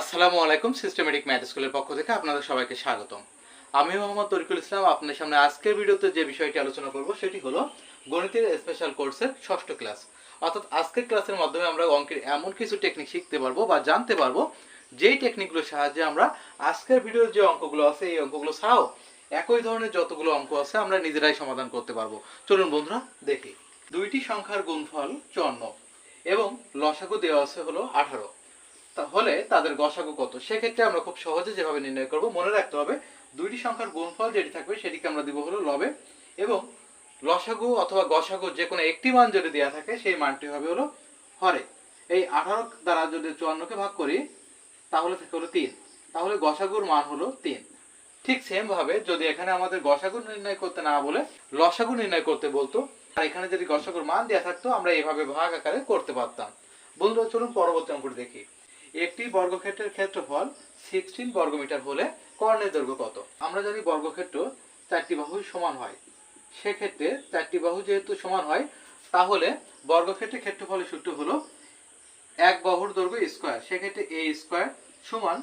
আসসালামু আলাইকুম systematic math স্কুলের পক্ষ থেকে আপনাদের সবাইকে স্বাগতম। আমি মোহাম্মদ তরিকুল ইসলাম, আপনাদের সামনে আজকের ভিডিওতে যে বিষয়টি আলোচনা করব সেটি হলো গণিতের স্পেশাল কোর্সের ষষ্ঠ ক্লাস অর্থাৎ আজকের ক্লাসের মাধ্যমে আমরা অঙ্কের এমন কিছু টেকনিক শিখতে পারব বা জানতে পারব, যেই টেকনিকগুলোর সাহায্যে আমরা আজকের ভিডিওর যে অঙ্কগুলো আছে, এই অঙ্কগুলো ছাড়াও একই ধরনের যতগুলো অঙ্ক আছে আমরা নিজেরাই সমাধান করতে পারব। চলুন বন্ধুরা, দেখি। দুইটি সংখ্যার গুণফল চুয়ান্ন এবং লসাগু দেওয়া আছে হলো আঠারো। তাহলে তাদের গসাগু কত? সেক্ষেত্রে আমরা খুব সহজে যেভাবে নির্ণয় করব, মনে রাখতে হবে দুইটি সংখ্যার গুণফল যেটি থাকবে সেটিকে আমরা দিব হলো লবে এবং লসাগু অথবা গসাগু যে কোনো একটি মান যদি দেওয়া থাকে সেই মানটি হবে হলো হরে। এই আঠারো দ্বারা যদি চুয়ান্নকে ভাগ করি, তাহলে থাকে হলো তিন। তাহলে গসাগুর মান হলো তিন। ঠিক সেম ভাবে যদি এখানে আমাদের গসাগু নির্ণয় করতে না বলে লসাগু নির্ণয় করতে বলতো, আর এখানে যদি গসাগুর মান দেওয়া থাকতো, আমরা এভাবে ভাগ আকারে করতে পারতাম। বন্ধুরা, চলুন পরবর্তী অঙ্কটি দেখি। একটি বর্গক্ষেত্রের ক্ষেত্রফল সিক্সটিন বর্গমিটার হলে কর্ণের দৈর্ঘ্য কত? আমরা জানি বর্গক্ষেত্র চারটি বাহুই সমান হয়। সেক্ষেত্রে চারটি বাহু যেহেতু সমান হয়, তাহলে বর্গক্ষেত্রের ক্ষেত্রফলের সূত্র হলো এক বাহুর দৈর্ঘ্য স্কোয়ার সেক্ষেত্রে এ স্কোয়ার সমান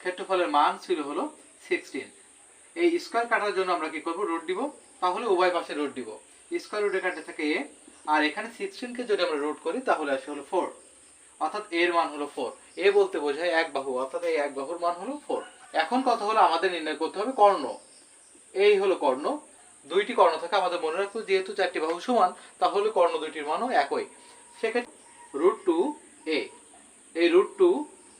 ক্ষেত্রফলের মান ছিল হলো সিক্সটিন এই স্কোয়ার কাটার জন্য আমরা কি করব? রুট দিব। তাহলে উভয় পাশে রুট দিব। স্কোয়ার রুটে কাটতে থাকে এ আর এখানে সিক্সটিনকে যদি আমরা রুট করি, তাহলে আসে হলো ফোর অর্থাৎ এর মান হলো ফোর এ বলতে বোঝায় এক বাহু, অর্থাৎ এই এক বাহুর মান হলো ফোর এখন কথা হলো আমাদের নির্ণয় করতে হবে কর্ণ। এই হলো কর্ণ। দুইটি কর্ণ থাকে আমাদের মনে রাখব যেহেতু চারটি বাহু সমান, তাহলে কর্ণ দুইটির মানও একই। সেক্ষেত্রে রুট টু এ এই রুট টু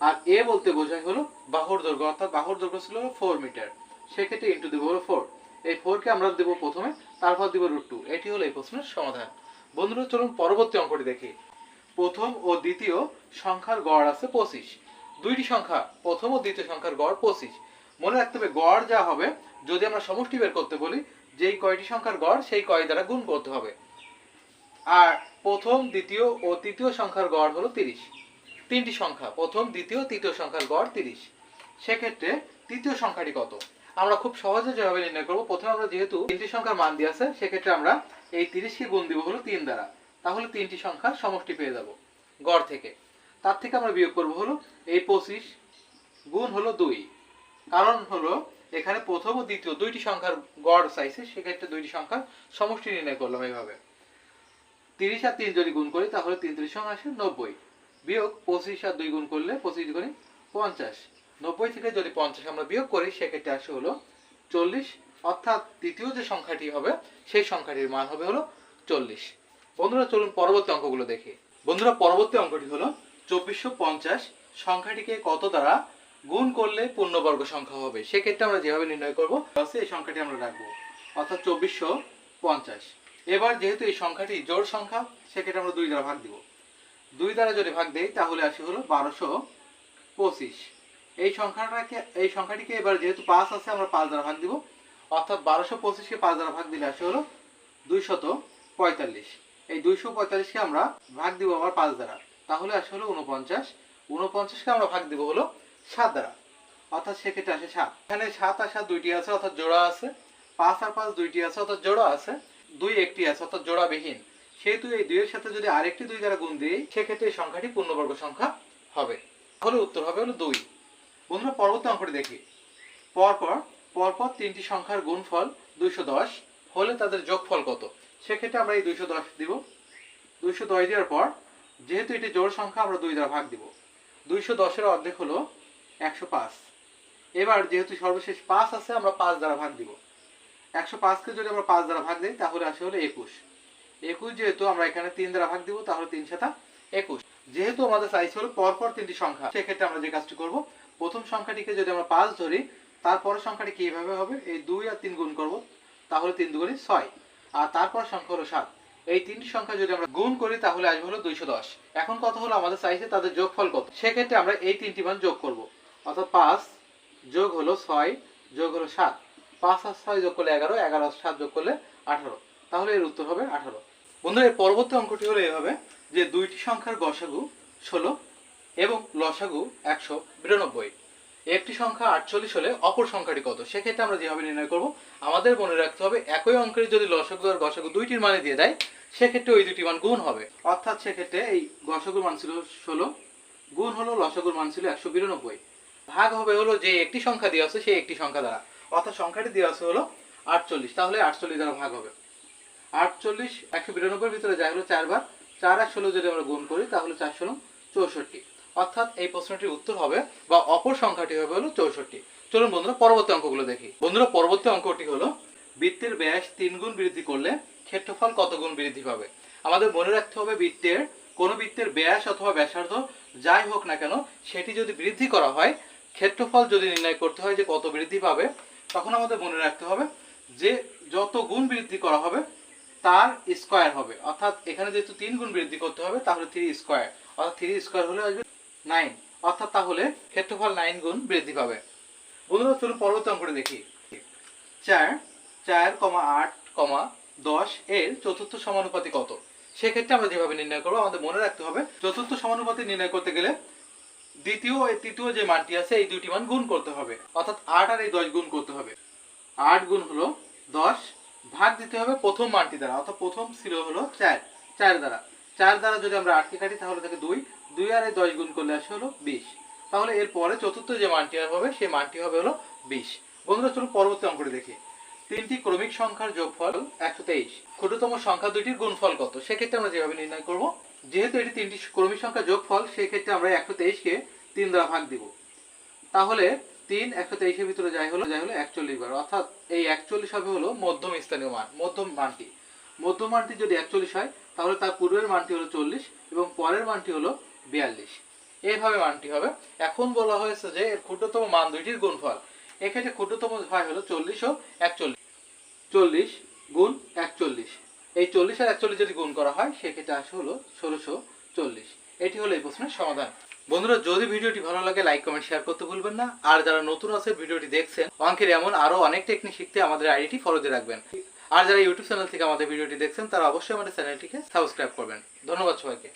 আর এ বলতে বোঝায় হলো বাহুর দৈর্ঘ্য, অর্থাৎ বাহুর দৈর্ঘ্য ছিল ফোর মিটার সেক্ষেত্রে ইন্টু দেবো হলো ফোর এই ফোরকে আমরা দেবো প্রথমে, তারপর দিব রুট টু এটি হলো এই প্রশ্নের সমাধান। বন্ধুরা, চলুন পরবর্তী অঙ্কটি দেখি। প্রথম ও দ্বিতীয় সংখ্যার গড় আছে পঁচিশ। দুইটি সংখ্যা, প্রথম ও দ্বিতীয় সংখ্যার গড় পঁচিশ। মনে রাখতে হবে, গড় যা হবে, যদি আমরা সমষ্টি বের করতে বলি, যেই কয়টি সংখ্যার গড়, সেই কয় দ্বারা গুণ করতে হবে। আর প্রথম, দ্বিতীয় ও তৃতীয় সংখ্যার গড় হলো তিরিশ। তিনটি সংখ্যা, প্রথম, দ্বিতীয়, তৃতীয় সংখ্যার গড় তিরিশ। সেক্ষেত্রে তৃতীয় সংখ্যাটি কত? আমরা খুব সহজে যেভাবে নির্ণয় করব, প্রথমে আমরা যেহেতু তিনটি সংখ্যার মান দিয়ে আছে, সেক্ষেত্রে আমরা এই তিরিশকে গুণ দিব হলো তিন দ্বারা। তাহলে তিনটি সংখ্যার সমষ্টি পেয়ে যাব, গড় থেকে। তার থেকে আমরা বিয়োগ করব হলো এই পঁচিশ গুণ হলো দুই। কারণ হলো এখানে প্রথম ও দ্বিতীয় দুইটি সংখ্যার গড় চাইছে, সেক্ষেত্রে দুইটি সংখ্যার সমষ্টি নির্ণয় করলাম এইভাবে। তিরিশ আর তিন যদি গুণ করি, তাহলে তিন ত্রিশ সংখ্যা আসে নব্বই। বিয়োগ পঁচিশ আর দুই গুণ করলে পঁচিশ গুণে পঞ্চাশ। নব্বই থেকে যদি পঞ্চাশ আমরা বিয়োগ করি, সেক্ষেত্রে আসে হলো চল্লিশ। অর্থাৎ তৃতীয় যে সংখ্যাটি হবে, সেই সংখ্যাটির মান হবে হলো চল্লিশ। বন্ধুরা, চলুন পরবর্তী অঙ্কগুলো দেখি। বন্ধুরা, পরবর্তী অঙ্কটি হলো চব্বিশশো পঞ্চাশ সংখ্যাটিকে কত দ্বারা গুণ করলে পূর্ণবর্গ সংখ্যা হবে? সেক্ষেত্রে আমরা যেভাবে নির্ণয় করব এই সংখ্যাটি আমরা রাখব। অর্থাৎ চব্বিশশো পঞ্চাশ। এবার যেহেতু এই সংখ্যাটি জোড় সংখ্যা, সেক্ষেত্রে আমরা দুই দ্বারা ভাগ দিব। দুই দ্বারা যদি ভাগ দেই, তাহলে আসে হলো বারোশো পঁচিশ। এই সংখ্যাটাকে, এই সংখ্যাটিকে এবার যেহেতু পাঁচ আছে, আমরা পাঁচ দ্বারা ভাগ দিব। অর্থাৎ বারোশো পঁচিশকে পাঁচ দ্বারা ভাগ দিলে আসে হলো দুইশত পঁয়তাল্লিশ। এই দুইশো পঁয়তাল্লিশকে আমরা ভাগ দিব আবার পাঁচ দ্বারা। তাহলে আসে হলো উনপঞ্চাশ উনপঞ্চাশকে আমরা ভাগ দিব হলো সাত দ্বারা। অর্থাৎ সেক্ষেত্রে আসে সাত। এখানে সাত আর সাত দুইটি আছে, অর্থাৎ জোড়া আছে। পাঁচ আর পাঁচ দুইটি আছে, অর্থাৎ জোড়া আছে। দুই একটি আছে, অর্থাৎ জোড়াবিহীন। সেহেতু এই দুইয়ের সাথে যদি আরেকটি দুই দ্বারা গুণ দিই, সেক্ষেত্রে এই সংখ্যাটি পূর্ণবর্গ সংখ্যা হবে। তাহলে উত্তর হবে হলো দুই। বন্ধুরা, পরবর্তী অঙ্কটি দেখি। পরপর পরপর তিনটি সংখ্যার গুণফল দুইশো দশ। হলে তাদের যোগফল কত? সেক্ষেত্রে আমরা এই দুইশো দশ দিব। দুইশো দশ দেওয়ার পর, যেহেতু এটি জোড় সংখ্যা, আমরা দুই দ্বারা ভাগ দিব। দুইশো দশের অর্ধেক হলো একশো পাঁচ। এবার যেহেতু সর্বশেষ পাঁচ আছে, আমরা পাঁচ দ্বারা ভাগ দিব। একশো পাঁচকে যদি আমরা পাঁচ দ্বারা ভাগ দিই, তাহলে আসে হলো একুশ। একুশ যেহেতু আমরা এখানে তিন দ্বারা ভাগ দিব, তাহলে তিন সাতা একুশ। যেহেতু আমাদের সাইজ হলো পরপর তিনটি সংখ্যা, সেক্ষেত্রে আমরা যে কাজটি করব, প্রথম সংখ্যাটিকে যদি আমরা পাঁচ ধরি, তারপরের সংখ্যাটি কীভাবে হবে? এই দুই আর তিন গুণ করব, তাহলে তিন দুগুণই ছয়। আর তারপর সংখ্যা হলো সাত। এই তিনটি সংখ্যা যদি আমরা গুণ করি, তাহলে আসবে হলো দুইশো দশ। এখন কথা হলো? আমাদের চাইছে তাদের যোগফল কত? সেক্ষেত্রে আমরা এই তিনটি মান যোগ করব। অর্থাৎ পাঁচ যোগ হলো ছয়, যোগ হলো সাত। পাঁচ আর ছয় যোগ করলে এগারো এগারো আর সাত যোগ করলে আঠারো। তাহলে এর উত্তর হবে আঠারো। বন্ধুরা, এর পরবর্তী অঙ্কটি হলো এভাবে যে দুইটি সংখ্যার গসাগু ষোলো এবং লসাগু একশো বিরানব্বই। একটি সংখ্যা আটচল্লিশ হলে অপর সংখ্যাটি কত? সেক্ষেত্রে আমরা যেভাবে নির্ণয় করব, আমাদের মনে রাখতে হবে একই অঙ্কের যদি লসাগু আর গসাগু দুইটির মানে দিয়ে দেয়, সেক্ষেত্রে ওই দুটি মান গুণ হবে। অর্থাৎ সেক্ষেত্রে এই গসাগুর মান ছিল ষোলো, গুণ হলো লসাগুর মান ছিল একশো বিরানব্বই। ভাগ হবে হলো যে একটি সংখ্যা দেওয়া আছে, সেই একটি সংখ্যা দ্বারা। অর্থাৎ সংখ্যাটি দেওয়া আছে হলো আটচল্লিশ, তাহলে আটচল্লিশ দ্বারা ভাগ হবে। আটচল্লিশ একশো বিরানব্বই ভিতরে যাই হলো চারবার, চার আর ষোলো যদি আমরা গুণ করি, তাহলে চার ষোলো চৌষট্টি। অর্থাৎ এই প্রশ্নটির উত্তর হবে বা অপর সংখ্যাটি হবে হলো চৌষট্টি। চলুন বন্ধুরা, পরবর্তী অঙ্কগুলো দেখি। বন্ধুরা, পরবর্তী অঙ্কটি হলো বৃত্তের ব্যাস তিন গুণ বৃদ্ধি করলে ক্ষেত্রফল কত গুণ বৃদ্ধি পাবে? আমাদের মনে রাখতে হবে বৃত্তের কোন বৃত্তের ব্যাস অথবা ব্যাসার্ধ যাই হোক না কেন, সেটি যদি বৃদ্ধি করা হয়, ক্ষেত্রফল যদি নির্ণয় করতে হয় যে কত বৃদ্ধি পাবে, তখন আমাদের মনে রাখতে হবে যে যত গুণ বৃদ্ধি করা হবে তার স্কোয়ার হবে। অর্থাৎ এখানে যেহেতু তিন গুণ বৃদ্ধি করতে হবে, তাহলে থ্রি স্কোয়ার অর্থাৎ থ্রি স্কোয়ার হলে আসবে নাইন। অর্থাৎ তাহলে ক্ষেত্রফল নাইন গুণ বৃদ্ধি পাবে। বন্ধুরা, চলুন পরবর্তী অঙ্কটি দেখি। চার চার কমা আট কমা দশ এর চতুর্থ সমানুপাতি কত? সেক্ষেত্রে আমরা যেভাবে নির্ণয় করব, আমাদের মনে রাখতে হবে, চতুর্থ সমানুপাতি নির্ণয় করতে গেলে দ্বিতীয় ও তৃতীয় যে মানটি আছে, এই দুটি মান গুণ করতে হবে। অর্থাৎ আট আর এই দশ গুণ করতে হবে। আট গুণ হলো দশ, ভাগ দিতে হবে প্রথম মানটি দ্বারা, অর্থাৎ প্রথম ছিল হলো চার চার দ্বারা। চার দ্বারা যদি আমরা আটকে কাটি, তাহলে থাকে দুই দুই আর দশ গুণ করলে আসে হলো বিশ। তাহলে এর পরে চতুর্থ যে মানটি হবে, সেই মানটি হবে হলো বিশ। বন্ধুরা, চলুন পরবর্তী অঙ্কটি দেখি। তিনটি ক্রমিক সংখ্যার যোগফল একশো তেইশ। ক্ষুদ্রতম সংখ্যা দুইটির গুণফল কত? সেক্ষেত্রে আমরা যেভাবে নির্ণয় করব, যেহেতু এটি তিনটি ক্রমিক সংখ্যা যোগফল, সেক্ষেত্রে আমরা একশো তেইশকে তিন দ্বারা ভাগ দিব। তাহলে তিন একশো তেইশের ভিতরে যাই হলো যাই হলো একচল্লিশ বার। অর্থাৎ এই একচল্লিশ হবে হলো মধ্যম স্থানীয় মান, মধ্যম মানটি। মধ্যম মানটি যদি একচল্লিশ হয়, তাহলে তার পূর্বের মানটি হলো চল্লিশ এবং পরের মানটি হলো বিয়াল্লিশ। এইভাবে মানটি হবে। এখন বলা হয়েছে যে এর ক্ষুদ্রতম মান দুইটির গুণফল। এক্ষেত্রে ক্ষুদ্রতম হয় হলো চল্লিশ ও একচল্লিশ। চল্লিশ গুণ একচল্লিশ। এই চল্লিশ আর একচল্লিশ যদি গুণ করা হয়, সেক্ষেত্রে আসে হলো ষোলোশো চল্লিশ। এটি হলো এই প্রশ্নের সমাধান। বন্ধুরা, যদি ভিডিওটি ভালো লাগে, লাইক, কমেন্ট, শেয়ার করতে ভুলবেন না। আর যারা নতুন আছে, ভিডিওটি দেখছেন, অঙ্কের এমন আরও অনেক টেকনিক শিখতে আমাদের আইডিটি ফলো দিয়ে রাখবেন। আর যারা ইউটিউব চ্যানেল থেকে আমাদের ভিডিওটি দেখছেন, তারা অবশ্যই আমাদের চ্যানেলটিকে সাবস্ক্রাইব করবেন। ধন্যবাদ সবাইকে।